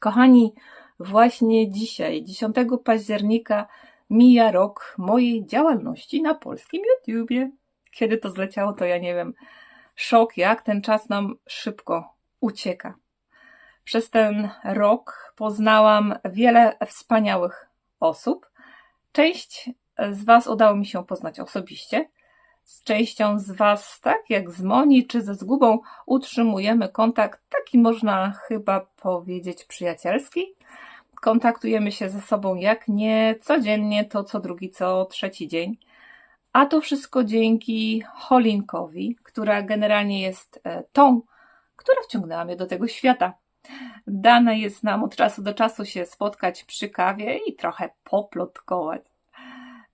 Kochani, właśnie dzisiaj, 10 października, mija rok mojej działalności na polskim YouTubie. Kiedy to zleciało, to ja nie wiem. Szok, jak ten czas nam szybko ucieka. Przez ten rok poznałam wiele wspaniałych osób. Część z Was udało mi się poznać osobiście. Z częścią z Was, tak jak z Moni czy ze Zgubą, utrzymujemy kontakt, taki można chyba powiedzieć przyjacielski. Kontaktujemy się ze sobą jak nie codziennie, to co drugi, co trzeci dzień. A to wszystko dzięki Holinkowi, która generalnie jest e, tą, która wciągnęła mnie do tego świata. Dane jest nam od czasu do czasu się spotkać przy kawie i trochę poplotkować.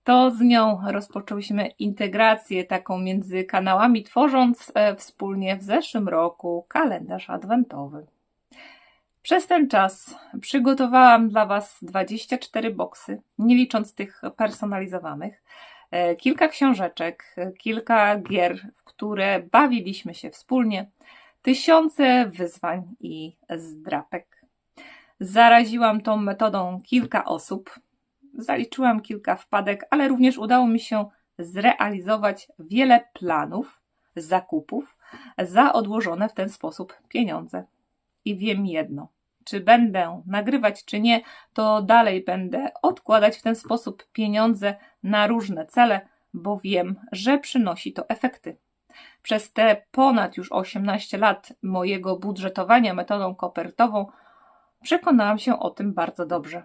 To z nią rozpoczęliśmy integrację taką między kanałami, tworząc e, wspólnie w zeszłym roku kalendarz adwentowy. Przez ten czas przygotowałam dla Was 24 boksy, nie licząc tych personalizowanych, e, kilka książeczek, e, kilka gier, w które bawiliśmy się wspólnie, tysiące wyzwań i zdrapek. Zaraziłam tą metodą kilka osób, zaliczyłam kilka wpadek, ale również udało mi się zrealizować wiele planów, zakupów za odłożone w ten sposób pieniądze. I wiem jedno: czy będę nagrywać, czy nie, to dalej będę odkładać w ten sposób pieniądze na różne cele, bo wiem, że przynosi to efekty. Przez te ponad już 18 lat mojego budżetowania metodą kopertową przekonałam się o tym bardzo dobrze.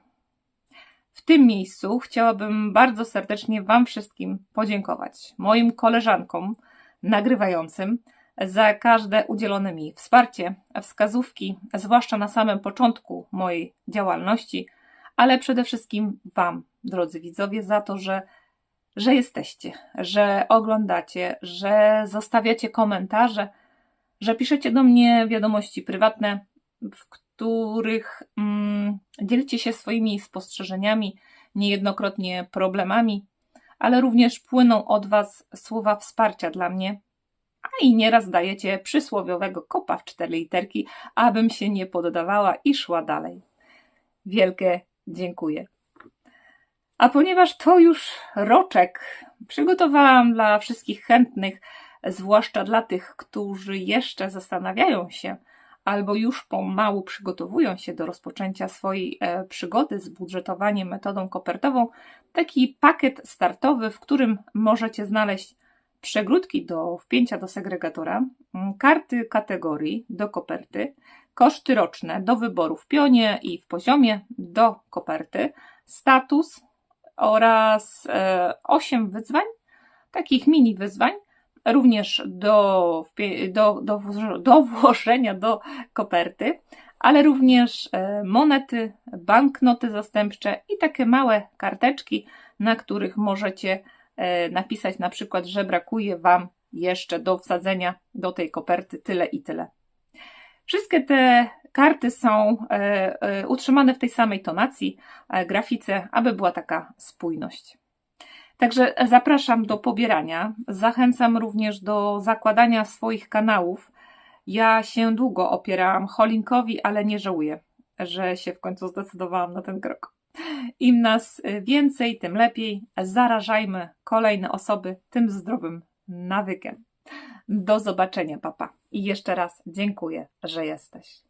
W tym miejscu chciałabym bardzo serdecznie Wam wszystkim podziękować, moim koleżankom nagrywającym, za każde udzielone mi wsparcie, wskazówki, zwłaszcza na samym początku mojej działalności, ale przede wszystkim Wam, drodzy widzowie, za to, że, że jesteście, że oglądacie, że zostawiacie komentarze, że piszecie do mnie wiadomości prywatne, w których mm, dzielicie się swoimi spostrzeżeniami, niejednokrotnie problemami, ale również płyną od Was słowa wsparcia dla mnie, a i nieraz dajecie przysłowiowego kopa w cztery literki, abym się nie poddawała i szła dalej. Wielkie dziękuję. A ponieważ to już roczek, przygotowałam dla wszystkich chętnych, zwłaszcza dla tych, którzy jeszcze zastanawiają się, albo już pomału przygotowują się do rozpoczęcia swojej e, przygody z budżetowaniem metodą kopertową, taki pakiet startowy, w którym możecie znaleźć przegródki do wpięcia do segregatora, karty kategorii do koperty, koszty roczne do wyboru w pionie i w poziomie do koperty, status oraz 8 e, wyzwań, takich mini wyzwań, również do, do, do, do włożenia do koperty, ale również e, monety, banknoty zastępcze i takie małe karteczki, na których możecie e, napisać na przykład, że brakuje Wam jeszcze do wsadzenia do tej koperty tyle i tyle. Wszystkie te karty są e, utrzymane w tej samej tonacji, grafice, aby była taka spójność. Także zapraszam do pobierania. Zachęcam również do zakładania swoich kanałów. Ja się długo opierałam Holinkowi, ale nie żałuję, że się w końcu zdecydowałam na ten krok. Im nas więcej, tym lepiej. Zarażajmy kolejne osoby tym zdrowym nawykiem. Do zobaczenia, papa. I jeszcze raz dziękuję, że jesteś.